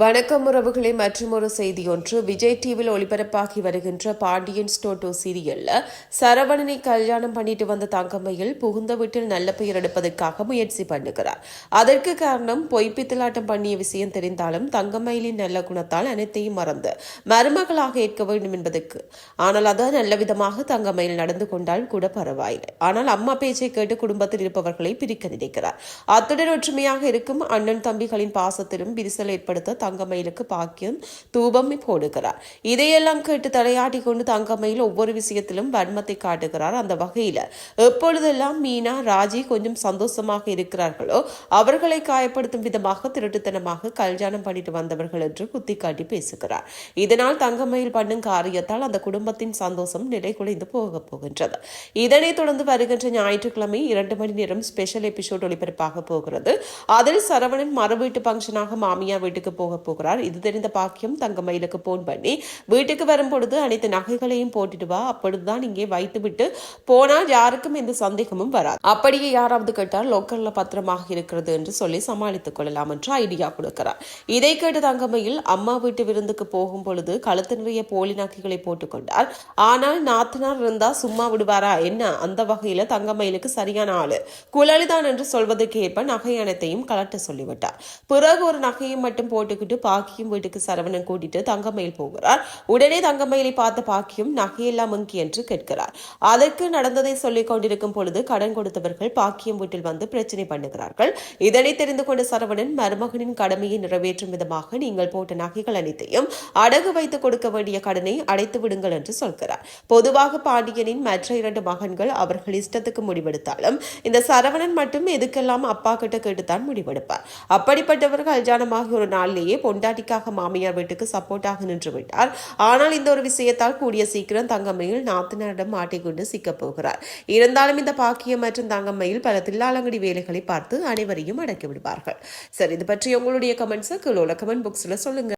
வணக்கம் உறவுகளே மற்றும் ஒரு செய்தி ஒன்று. விஜய் டிவியில் ஒளிபரப்பாகி வருகின்ற பாண்டியன் ஸ்டோட்டோ சீரியல்ல சரவணனை கல்யாணம் பண்ணிட்டு வந்த தங்கம்மையில் புகுந்த வீட்டில் நல்ல பெயர் எடுப்பதற்காக முயற்சி பண்ணுகிறார். அதற்கு காரணம் பொய்ப்பித்தலாட்டம் பண்ணிய விஷயம் தெரிந்தாலும் தங்கமயிலின் நல்ல குணத்தால் அனைத்தையும் மறந்து மருமகளாக ஏற்க வேண்டும் என்பதற்கு. ஆனால் அது நல்ல விதமாக தங்கம்மையில் நடந்து கொண்டால் கூட பரவாயில்லை. ஆனால் அம்மா பேச்சை கேட்டு குடும்பத்தில் இருப்பவர்களை பிரிக்க நினைக்கிறார். அத்துடன் ஒற்றுமையாக இருக்கும் அண்ணன் தம்பிகளின் பாசத்திலும் விரிசல் ஏற்படுத்த தங்கமயிலுக்கு பாக்கியம் தூபம் போடுகிறார். இதையெல்லாம் கேட்டு தலையாட்டி கொண்டு தங்கமயில் ஒவ்வொரு விஷயத்திலும் வன்மத்தை காட்டுகிறார். அந்த வகையில் எப்பொழுதெல்லாம் மீனா ராஜி கொஞ்சம் சந்தோஷமாக இருக்கிறார்களோ அவர்களை காயப்படுத்தும் விதமாக திருட்டுத்தனமாக கல்யாணம் பண்ணிட்டு வந்தவர்கள் என்று குத்தி காட்டி பேசுகிறார். இதனால் தங்கமயில் பண்ணும் காரியத்தால் அந்த குடும்பத்தின் சந்தோஷம் நிலை குலைந்து போக போகின்றது. இதனைத் தொடர்ந்து வருகின்ற ஞாயிற்றுக்கிழமை இரண்டு மணி நேரம் ஸ்பெஷல் எபிசோட் ஒளிபரப்பாக போகிறது. அதில் சரவணன் மறு வீட்டு பங்கனாக மாமியா வீட்டுக்கு போக போகிறார். இது தெரிந்த பாக்கியம் தங்கமயிலுக்கு போன் பண்ணி வீட்டுக்கு வரும் பொழுது அனைத்து நகைகளையும் போட்டுட்டு வா அப்பொழுதுதான் இங்கே வைத்துவிட்டு போனால் யாருக்கும் எந்த சந்தேகமும் வராது. அப்படியே யாராவது கேட்டால் லோக்கல்ல பத்திரமாக இருக்கிறது என்று சொல்லி சமாளித்துக் கொள்ளலாம் என்று ஐடியா கொடுக்கிறார். இதை கேட்டு தங்கமயில் அம்மா வீட்டு விருந்துக்கு போகும் பொழுது கழுத்து நிறைய போலி நகைகளை போட்டுக்கொண்டார் ஆனால் நாத்தனார் இருந்தா சும்மா விடுவாரா? என்ன? அந்த வகையில தங்கமயிலுக்கு சரியான ஆளு. குழலிதான் என்று சொல்வதற்கு ஏற்ப நகை அனைத்தையும் கலட்ட சொல்லிவிட்டார். பிறகு ஒரு நகையை மட்டும் போட்டுக்கிட்டு பாக்கியம் வீட்டுக்கு சரவணன் கூட்டிட்டு தங்கமயில் போகிறார். உடனே தங்கமயிலை பார்த்த பாக்கியம் நகையெல்லாம் எங்கி என்று கேட்கிறார். அதற்கு நடந்ததை சொல்லிக் கொண்டிருக்கும் பொழுது கடன் கொடுத்தவர்கள் பாக்கியம் வீட்டில் வந்து பிரச்சனை பண்ணுகிறார்கள். இதனை தெரிந்து கொண்ட சரவணன் மருமகனின் கடமையை நிறைவேற்றும் விதமாக நீங்கள் போட்ட நகைகள் அனைத்தையும் அடகு வைத்து கொடுக்க வேண்டிய கடனை அடைத்து விடுங்கள் என்று சொல்கிறார். பொதுவாக பாண்டியனின் மற்ற இரண்டு மகன்கள் அவர்கள் இஷ்டத்துக்கு முடிவெடுத்தாலும் இந்த சரவணன் மட்டும் எதுக்கெல்லாம் அப்பா கிட்ட கேட்டுத்தான் முடிவெடுப்பார். அப்படிப்பட்டவர்கள் அல்ஜானமாக ஒரு நாளிலேயே பொண்டாட்டிக்காக மாமியார் வீட்டுக்கு சப்போர்ட்டாக நின்று விட்டார். ஆனால் இந்த ஒரு விஷயத்தால் கூடிய சீக்கிரம் தங்கம்மையில் நாத்தனாரிடம் மாட்டிக்கொண்டு சிக்கப் போகிறார். இருந்தாலும் இந்த பாக்கியம் மற்றும் தங்கம்மையில் பல தில்லாலங்கடி வேலைகளை பார்த்து அனைவரையும் அடக்கி விடுவார்கள். சரி இது பற்றி உங்களுடைய கமெண்ட்ஸை கமெண்ட் புக்ஸில் சொல்லுங்க.